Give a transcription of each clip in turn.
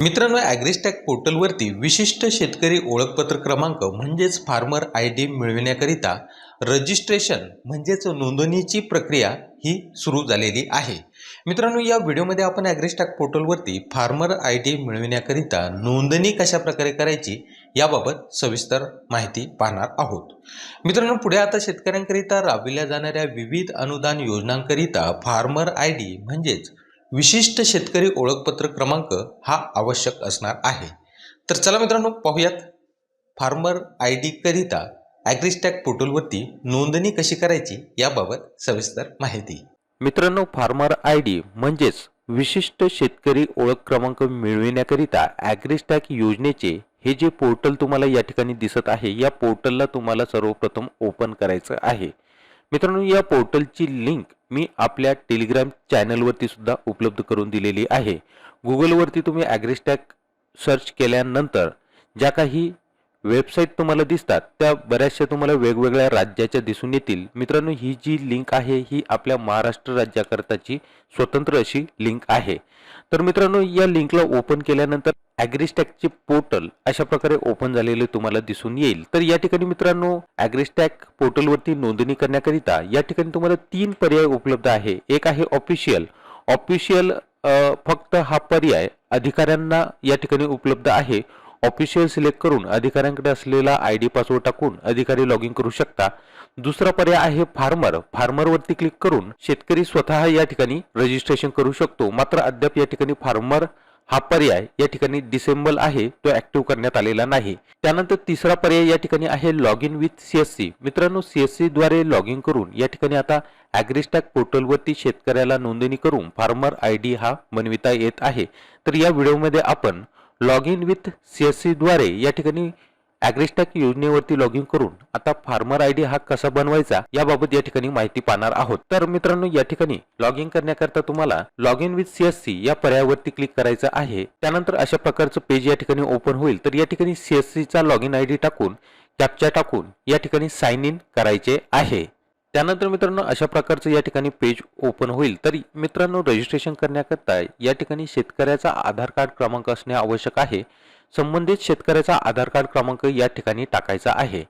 मित्रांनो ॲग्रिस्टॅक पोर्टलवरती विशिष्ट शेतकरी ओळखपत्र क्रमांक म्हणजेच फार्मर आय डी मिळविण्याकरिता रजिस्ट्रेशन म्हणजेच नोंदणीची प्रक्रिया ही सुरू झालेली आहे. मित्रांनो या व्हिडिओमध्ये आपण ॲग्रिस्टॅक पोर्टलवरती फार्मर आय डी मिळविण्याकरिता नोंदणी कशा प्रकारे करायची याबाबत सविस्तर माहिती पाहणार आहोत. मित्रांनो पुढे आता शेतकऱ्यांकरिता राबविल्या जाणाऱ्या विविध अनुदान योजनांकरिता फार्मर आय डी म्हणजेच विशिष्ट शेतकरी ओळखपत्र क्रमांक हा आवश्यक असणार आहे. तर चला मित्रांनो पाहूयात. फार्मर आय डीकरिता ॲग्रिस्टॅक पोर्टलवरती नोंदणी कशी करायची याबाबत सविस्तर माहिती. मित्रांनो फार्मर आय डी म्हणजेच विशिष्ट शेतकरी ओळख क्रमांक मिळविण्याकरिता ॲग्रिस्टॅक योजनेचे हे जे पोर्टल तुम्हाला या ठिकाणी दिसत आहे या पोर्टलला तुम्हाला सर्वप्रथम ओपन करायचं आहे. मित्रांनो या पोर्टलची लिंक मी आपल्या टेलिग्राम चॅनलवरती सुद्धा उपलब्ध करून दिलेली आहे. गुगलवरती तुम्ही ॲग्रिस्टॅक सर्च केल्यानंतर ज्या काही वेबसाईट तुम्हाला दिसतात त्या बऱ्याचशा तुम्हाला वेगवेगळ्या राज्याच्या दिसून येतील. मित्रांनो ही जी लिंक आहे ही आपल्या महाराष्ट्र राज्याकरताची स्वतंत्र अशी लिंक आहे. तर मित्रांनो या लिंकला ओपन केल्यानंतर ॲग्रिस्टॅकचे पोर्टल अशा प्रकारे ओपन झालेले तुम्हाला दिसून येईल. तर या ठिकाणी मित्रांनो ॲग्रिस्टॅक पोर्टलवरती नोंदणी करण्याकरिता या ठिकाणी तुम्हाला तीन पर्याय उपलब्ध आहे. एक आहे ऑफिशियल ऑफिशियल फक्त हा पर्याय अधिकाऱ्यांना या ठिकाणी उपलब्ध आहे. ऑफिशियल सिलेक्ट करून अधिकाऱ्यांकडे असलेला आय डी पासवर्ड टाकून अधिकारी लॉग इन करू शकता. दुसरा पर्याय आहे फार्मर. फार्मरवरती क्लिक करून शेतकरी स्वतः या ठिकाणी रजिस्ट्रेशन करू शकतो. मात्र अद्याप या ठिकाणी फार्मर हा पर्याय या ठिकाणी डिसेंबल आहे तो ऍक्टिव्ह करण्यात आलेला नाही. त्यानंतर तिसरा पर्याय या ठिकाणी आहे लॉग इन विथ सीएससी मित्रांनो सीएससी द्वारे लॉग इन करून या ठिकाणी आता ॲग्रिस्टॅक पोर्टलवरती शेतकऱ्याला नोंदणी करून फार्मर आय डी हा बनविता येत आहे. तर या व्हिडिओमध्ये आपण log in with C S सीद्वारे या ठिकाणी ॲग्रिस्टॅक योजनेवरती लॉग इन करून आता फार्मर आय डी हा कसा बनवायचा याबाबत या ठिकाणी माहिती पाहणार आहोत. तर मित्रांनो या ठिकाणी लॉग इन करण्याकरता तुम्हाला लॉग इन विथ सीएससी या पर्यायावरती क्लिक करायचं आहे. त्यानंतर अशा प्रकारचं पेज या ठिकाणी ओपन होईल. तर या ठिकाणी सीएससीचा लॉग इन आय डी टाकून कॅप्चा टाकून या ठिकाणी साइन इन करायचे आहे. त्यानंतर मित्रांनो अशा प्रकारचं या ठिकाणी पेज ओपन होईल. तर मित्रांनो रजिस्ट्रेशन करण्याकरता या ठिकाणी शेतकऱ्याचा आधार कार्ड क्रमांक असणे आवश्यक आहे. संबंधित शेतकऱ्याचा आधार कार्ड क्रमांक या ठिकाणी टाकायचा आहे.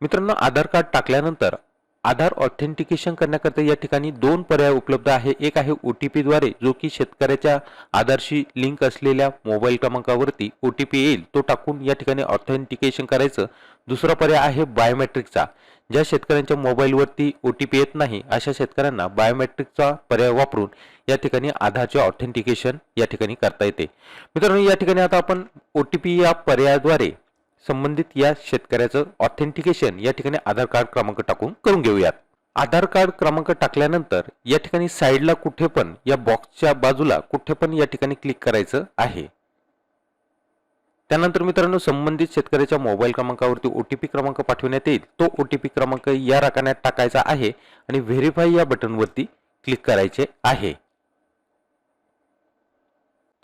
मित्रांनो आधार कार्ड टाकल्यानंतर आधार ऑथेंटिकेशन करण्याकरता या ठिकाणी दोन पर्याय उपलब्ध आहे. एक आहे ओ टी पीद्वारे जो की शेतकऱ्याच्या आधारशी लिंक असलेल्या मोबाईल क्रमांकावरती ओ टी पी येईल. तो टाकून या ठिकाणी ऑथेंटिकेशन करायचं. दुसरा पर्याय आहे बायोमेट्रिकचा ज्या शेतकऱ्यांच्या मोबाईलवरती ओ टी पी येत नाही अशा शेतकऱ्यांना बायोमेट्रिकचा पर्याय वापरून या ठिकाणी आधारचे ऑथेंटिकेशन या ठिकाणी करता येते. मित्रांनो या ठिकाणी आता आपण ओ टी पी या पर्यायाद्वारे संबंधित या शेतकऱ्याचं ऑथेंटिकेशन या ठिकाणी आधार कार्ड क्रमांक टाकून करून घेऊयात. आधार कार्ड क्रमांक टाकल्यानंतर या ठिकाणी साईडला कुठे पण या बॉक्सच्या बाजूला कुठे पण या ठिकाणी क्लिक करायचं आहे. त्यानंतर मित्रांनो संबंधित शेतकऱ्याच्या मोबाईल क्रमांकावरती ओ टी पी क्रमांक पाठवण्यात येईल. तो ओ टी पी क्रमांक या रकान्यात टाकायचा आहे आणि व्हेरीफाय या बटनवरती क्लिक करायचे आहे.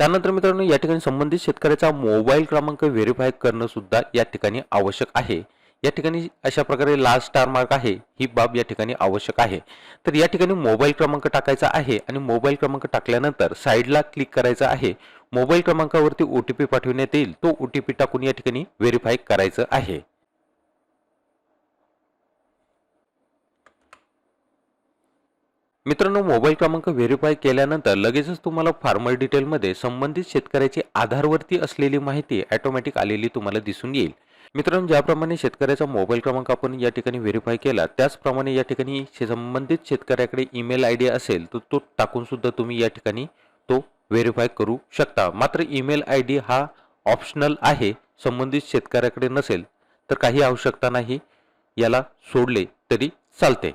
त्यानंतर मित्रांनो या ठिकाणी संबंधित शेतकऱ्याचा मोबाईल क्रमांक व्हेरीफाय करणं सुद्धा या ठिकाणी आवश्यक आहे. या ठिकाणी अशा प्रकारे लास्ट स्टार मार्क आहे ही बाब या ठिकाणी आवश्यक आहे. तर या ठिकाणी मोबाईल क्रमांक टाकायचा आहे आणि मोबाईल क्रमांक टाकल्यानंतर साईडला क्लिक करायचं आहे. मोबाईल क्रमांकावरती ओ टी पी पाठविण्यात येईल तो ओ टी पी टाकून या ठिकाणी व्हेरीफाय करायचं आहे. मित्रांनो मोबाईल क्रमांक व्हेरीफाय केल्यानंतर लगेचच तुम्हाला फार्मर डिटेलमध्ये संबंधित शेतकऱ्याची आधारवरती असलेली माहिती ॲटोमॅटिक आलेली तुम्हाला दिसून येईल. मित्रांनो ज्याप्रमाणे शेतकऱ्याचा मोबाईल क्रमांक आपण या ठिकाणी व्हेरीफाय केला त्याचप्रमाणे या ठिकाणी शे- संबंधित शेतकऱ्याकडे ईमेल आय डी असेल तर तो टाकून सुद्धा तुम्ही या ठिकाणी तो व्हेरीफाय करू शकता. मात्र ईमेल आय डी हा ऑप्शनल आहे संबंधित शेतकऱ्याकडे नसेल तर काही आवश्यकता नाही याला सोडले तरी चालते.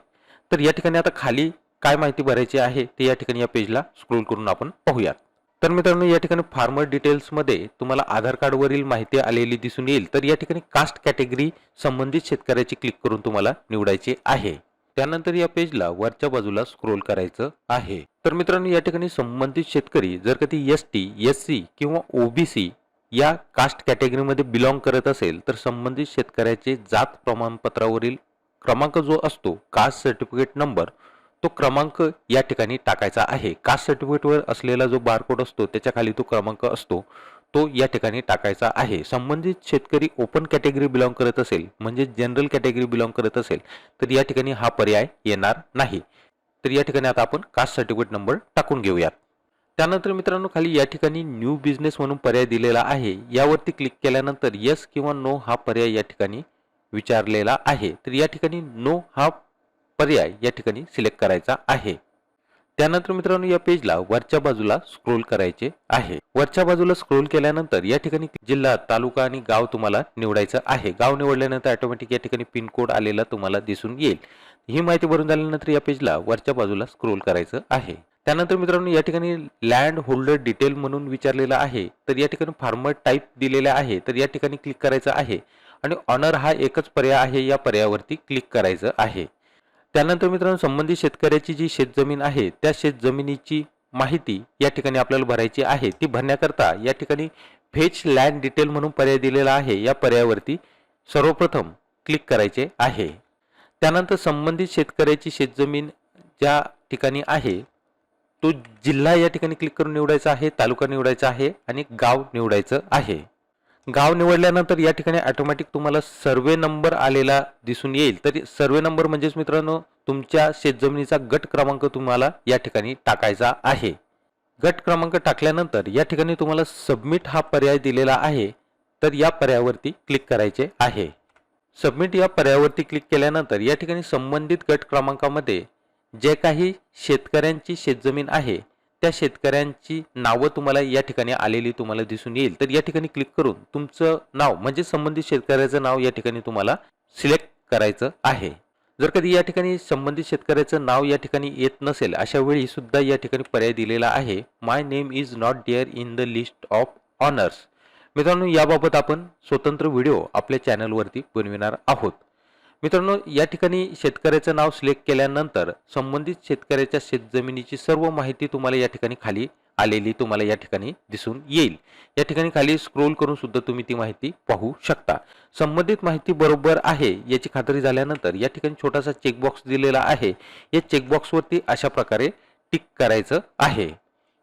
तर या ठिकाणी आता खाली काय माहिती भरायची आहे ते या ठिकाणी या पेजला स्क्रोल करून आपण पाहूयात. तर मित्रांनो या ठिकाणी फार्मर डिटेल्समध्ये तुम्हाला आधार कार्डवरील माहिती आलेली दिसून येईल. तर या ठिकाणी कास्ट कॅटेगरी संबंधित शेतकऱ्याची क्लिक करून तुम्हाला निवडायचे आहे. त्यानंतर या पेजला वरच्या बाजूला स्क्रोल करायचं आहे. तर मित्रांनो या ठिकाणी संबंधित शेतकरी जर कधी एस टी एस सी किंवा ओबीसी या कास्ट कॅटेगरीमध्ये बिलॉंग करत असेल तर संबंधित शेतकऱ्याचे जात प्रमाणपत्रावरील क्रमांक जो असतो कास्ट सर्टिफिकेट नंबर तो क्रमांक या ठिकाणी टाकायचा आहे. कास्ट सर्टिफिकेटवर असलेला जो बारकोड असतो त्याच्याखाली तो क्रमांक असतो तो या ठिकाणी टाकायचा आहे. संबंधित शेतकरी ओपन कॅटेगरी बिलॉंग करत असेल म्हणजे जनरल कॅटेगरी बिलॉंग करत असेल तर या ठिकाणी हा पर्याय येणार नाही. तर या ठिकाणी आता आपण कास्ट सर्टिफिकेट नंबर टाकून घेऊयात. त्यानंतर मित्रांनो खाली या ठिकाणी न्यू बिझनेस म्हणून पर्याय दिलेला आहे. यावरती क्लिक केल्यानंतर येस किंवा नो हा पर्याय या ठिकाणी विचारलेला आहे. तर या ठिकाणी नो हा पर्याय या ठिकाणी सिलेक्ट करायचा आहे. त्यानंतर मित्रांनो या पेजला वरच्या बाजूला स्क्रोल करायचे आहे. वरच्या बाजूला स्क्रोल केल्यानंतर या ठिकाणी जिल्हा तालुका आणि गाव तुम्हाला निवडायचं आहे. गाव निवडल्यानंतर ऑटोमॅटिक या ठिकाणी पिनकोड आलेला तुम्हाला दिसून येईल. ही माहिती भरून झाल्यानंतर या पेजला वरच्या बाजूला स्क्रोल करायचं आहे. त्यानंतर मित्रांनो या ठिकाणी लँड होल्डर डिटेल म्हणून विचारलेला आहे. तर या ठिकाणी फार्मर टाईप दिलेला आहे. तर या ठिकाणी क्लिक करायचं आहे. आणि ऑनर हा एकच पर्याय आहे. या पर्यायावरती क्लिक करायचं आहे. त्यानंतर मित्रांनो संबंधित शेतकऱ्याची जी शेतजमीन आहे त्या शेतजमिनीची माहिती या ठिकाणी आपल्याला भरायची आहे. ती भरण्याकरता या ठिकाणी फेच लँड डिटेल म्हणून पर्याय दिलेला आहे. या पर्यायावरती सर्वप्रथम क्लिक करायचे आहे. त्यानंतर संबंधित शेतकऱ्याची शेतजमीन ज्या ठिकाणी आहे तो जिल्हा या ठिकाणी क्लिक करून निवडायचा आहे तालुका निवडायचा आहे आणि गाव निवडायचं आहे. गाव निवडल्यानंतर या ठिकाणी ऑटोमॅटिक तुम्हाला सर्वे नंबर आलेला दिसून येईल. तर सर्वे नंबर म्हणजेच मित्रांनो तुमच्या शेतजमिनीचा गट क्रमांक तुम्हाला या ठिकाणी टाकायचा आहे. गट क्रमांक टाकल्यानंतर या ठिकाणी तुम्हाला सबमिट हा पर्याय दिलेला आहे. तर या पर्यायावरती क्लिक करायचे आहे. सबमिट या पर्यायावरती क्लिक केल्यानंतर या ठिकाणी संबंधित गट क्रमांकामध्ये जे काही शेतकऱ्यांची शेतजमीन आहे त्या शेतकऱ्यांची नावं तुम्हाला या ठिकाणी आलेली तुम्हाला दिसून येईल. तर या ठिकाणी क्लिक करून तुमचं नाव म्हणजे संबंधित शेतकऱ्याचं नाव या ठिकाणी तुम्हाला सिलेक्ट करायचं आहे. जर कधी या ठिकाणी संबंधित शेतकऱ्याचं नाव या ठिकाणी येत नसेल अशा वेळी सुद्धा या ठिकाणी पर्याय दिलेला आहे. My name is not there in the list of owners मित्रांनो याबाबत आपण स्वतंत्र व्हिडिओ आपल्या चॅनलवरती बनविणार आहोत. मित्रांनो या ठिकाणी शेतकऱ्याचं नाव सिलेक्ट केल्यानंतर संबंधित शेतकऱ्याच्या शेतजमिनीची सर्व माहिती तुम्हाला या ठिकाणी खाली आलेली तुम्हाला या ठिकाणी दिसून येईल. या ठिकाणी खाली स्क्रोल करून सुद्धा तुम्ही ती माहिती पाहू शकता. संबंधित माहिती बरोबर आहे याची खात्री झाल्यानंतर या ठिकाणी छोटासा चेकबॉक्स दिलेला आहे. या चेकबॉक्सवरती अशा प्रकारे टिक करायचं आहे.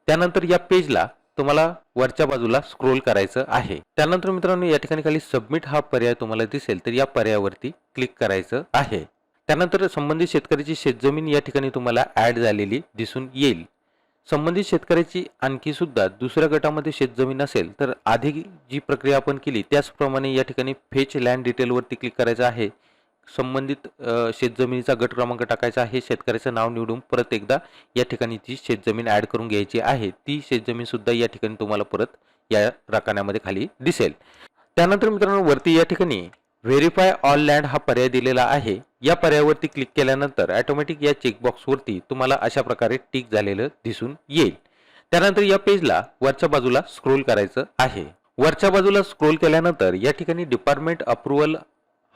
त्यानंतर या पेजला तुम्हाला वरच्या बाजूला स्क्रोल करायचं आहे. त्यानंतर मित्रांनो या ठिकाणी खाली सबमिट हा पर्याय तुम्हाला दिसेल तर या पर्यायावरती क्लिक करायचं आहे. त्यानंतर संबंधित शेतकऱ्याची शेतजमीन या ठिकाणी तुम्हाला ऍड झालेली दिसून येईल. संबंधित शेतकऱ्याची आणखी सुद्धा दुसऱ्या गटामध्ये शेतजमीन असेल तर आधी जी प्रक्रिया आपण केली त्याचप्रमाणे या ठिकाणी फेच लँड डिटेलवरती क्लिक करायचं आहे. संबंधित शेतजमिनीचा गट क्रमांक टाकायचा आहे. शेतकऱ्याचं नाव निवडून परत एकदा या ठिकाणी ती शेतजमीन ॲड करून घ्यायची आहे. ती शेतजमीन सुद्धा या ठिकाणी तुम्हाला परत या राखाण्यामध्ये खाली दिसेल. त्यानंतर मित्रांनो वरती या ठिकाणी व्हेरीफाय ऑल लँड हा पर्याय दिलेला आहे. या पर्यायावरती क्लिक केल्यानंतर ॲटोमॅटिक या चेकबॉक्सवरती तुम्हाला अशा प्रकारे टिक झालेलं दिसून येईल. त्यानंतर या पेजला वरच्या बाजूला स्क्रोल करायचं आहे. वरच्या बाजूला स्क्रोल केल्यानंतर या ठिकाणी डिपार्टमेंट अप्रुव्हल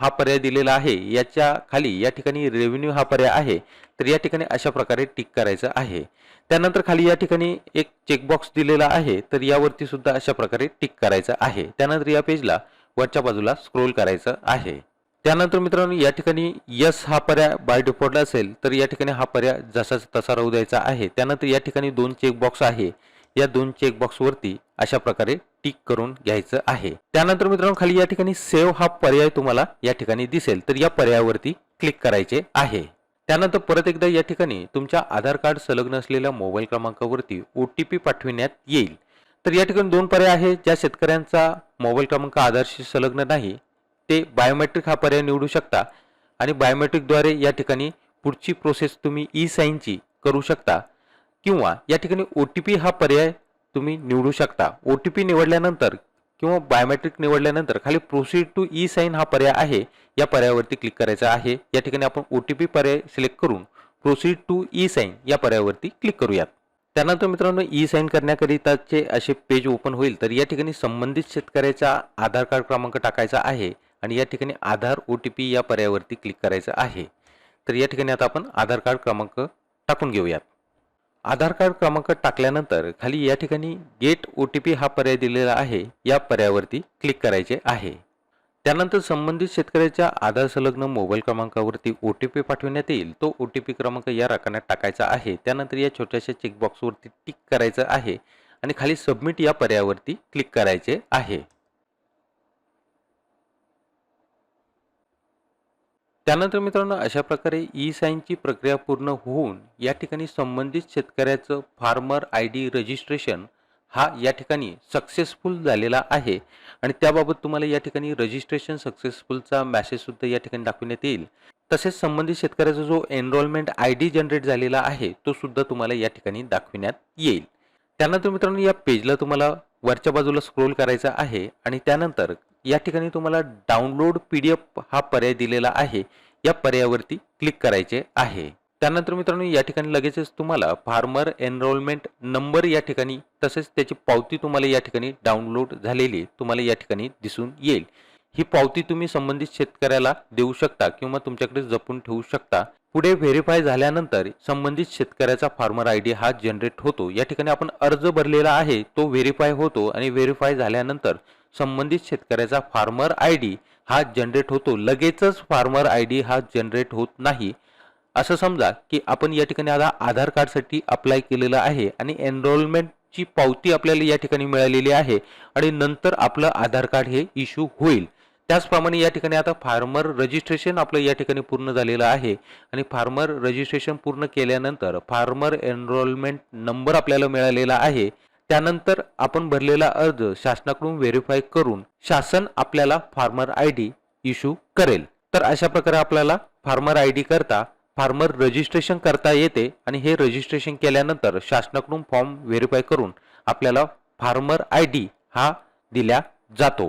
हा पर्याय दिलेला आहे. याच्या खाली या ठिकाणी रेव्हेन्यू हा पर्याय आहे. तर या ठिकाणी अशा प्रकारे टिक करायचं आहे. त्यानंतर खाली या ठिकाणी एक चेकबॉक्स दिलेला आहे. तर यावरती सुद्धा अशा प्रकारे टिक करायचं आहे. त्यानंतर या पेजला वरच्या बाजूला स्क्रोल करायचं आहे. त्यानंतर मित्रांनो या ठिकाणी यस हा पर्याय बाय डिफॉल्ट असेल तर या ठिकाणी हा पर्याय जसाच तसा राहू द्यायचा आहे. त्यानंतर या ठिकाणी दोन चेकबॉक्स आहे. या दोन चेकबॉक्सवरती अशा प्रकारे टिक करून घ्यायचं आहे. त्यानंतर मित्रांनो खाली या ठिकाणी सेव्ह हा पर्याय तुम्हाला या ठिकाणी दिसेल. तर या पर्यायावरती क्लिक करायचे आहे. त्यानंतर परत एकदा या ठिकाणी तुमच्या आधार कार्ड संलग्न असलेल्या मोबाईल क्रमांकावरती ओ टी पी पाठविण्यात येईल. तर या ठिकाणी दोन पर्याय आहेत ज्या शेतकऱ्यांचा मोबाईल क्रमांक आधारशी संलग्न नाही ते बायोमेट्रिक हा पर्याय निवडू शकता आणि बायोमेट्रिकद्वारे या ठिकाणी पुढची प्रोसेस तुम्ही ई साईनची करू शकता. किंवा या ठिकाणी ओ टी पी हा पर्याय तुम्ही निवडू शकता. ओ टी पी निवडल्यानंतर किंवा बायोमेट्रिक निवडल्यानंतर खाली प्रोसीड टू ई साईन हा पर्याय आहे. या पर्यायावरती क्लिक करायचा आहे. या ठिकाणी आपण ओ टी पी पर्याय सिलेक्ट करून प्रोसीड टू ई साईन या पर्यायावरती क्लिक करूयात. त्यानंतर मित्रांनो ई साईन करण्याकरिताचे असे पेज ओपन होईल तर या ठिकाणी संबंधित शेतकऱ्याचा आधार कार्ड क्रमांक टाकायचा आहे आणि या ठिकाणी आधार ओ टी पी या पर्यायावरती क्लिक करायचं आहे. तर या ठिकाणी आता आपण आधार कार्ड क्रमांक टाकून घेऊयात. आधार कार्ड क्रमांक टाकल्यानंतर खाली या ठिकाणी गेट ओ टी पी हा पर्याय दिलेला आहे. या पर्यायावरती क्लिक करायचे आहे. त्यानंतर संबंधित शेतकऱ्याच्या आधार संलग्न मोबाईल क्रमांकावरती ओ टी पी पाठवण्यात येईल. तो ओ टी पी क्रमांक या रकान्यात टाकायचा आहे. त्यानंतर या छोट्याशा चेकबॉक्सवरती टिक करायचं आहे आणि खाली सबमिट या पर्यायावरती क्लिक करायचे आहे. त्यानंतर मित्रांनो अशा प्रकारे ई साईनची प्रक्रिया पूर्ण होऊन या ठिकाणी संबंधित शेतकऱ्याचं फार्मर आय डी रजिस्ट्रेशन हा या ठिकाणी सक्सेसफुल झालेला आहे. आणि त्याबाबत तुम्हाला या ठिकाणी रजिस्ट्रेशन सक्सेसफुलचा मॅसेजसुद्धा या ठिकाणी दाखवण्यात येईल. तसेच संबंधित शेतकऱ्याचा जो एनरोलमेंट आय डी जनरेट झालेला आहे तो सुद्धा तुम्हाला या ठिकाणी दाखविण्यात येईल. त्यानंतर मित्रांनो या पेजला तुम्हाला वरच्या बाजूला स्क्रोल करायचा आहे आणि त्यानंतर या ठिकाणी तुम्हाला डाउनलोड पी डी एफ हा पर्याय दिलेला आहे. या पर्यायावरती क्लिक करायचे आहे. त्यानंतर मित्रांनो या ठिकाणी लगेचच तुम्हाला फार्मर एनरोलमेंट नंबर या ठिकाणी तसेच त्याची पावती तुम्हाला या ठिकाणी डाउनलोड झालेली तुम्हाला या ठिकाणी दिसून येईल. ही पावती तुम्ही संबंधित शेतकऱ्याला देऊ शकता किंवा तुमच्याकडे जपून ठेवू शकता. पुढे व्हेरीफाय झाल्यानंतर संबंधित शेतकऱ्याचा फार्मर आय डी हा जनरेट होतो. या ठिकाणी आपण अर्ज भरलेला आहे तो व्हेरीफाय होतो आणि व्हेरीफाय झाल्यानंतर संबंधित शेतकऱ्याचा फार्मर आय डी हा जनरेट होतो. लगेचच फार्मर आय डी हा जनरेट होत नाही. असं समजा की आपण या ठिकाणी आता आधार कार्डसाठी अप्लाय केलेलं आहे आणि एनरोलमेंटची पावती आपल्याला या ठिकाणी मिळालेली आहे आणि नंतर आपलं आधार कार्ड हे इश्यू होईल. त्याचप्रमाणे या ठिकाणी आता फार्मर रजिस्ट्रेशन आपलं या ठिकाणी पूर्ण झालेलं आहे. आणि फार्मर रजिस्ट्रेशन पूर्ण केल्यानंतर फार्मर एनरोलमेंट नंबर आपल्याला मिळालेला आहे. त्यानंतर आपण भरलेला अर्ज शासनाकडून व्हेरीफाय करून शासन आपल्याला फार्मर आय डी इश्यू करेल. तर अशा प्रकारे आपल्याला फार्मर आय डी करता फार्मर रजिस्ट्रेशन करता येते आणि हे रजिस्ट्रेशन केल्यानंतर शासनाकडून फॉर्म व्हेरीफाय करून आपल्याला फार्मर आय डी हा दिला जातो.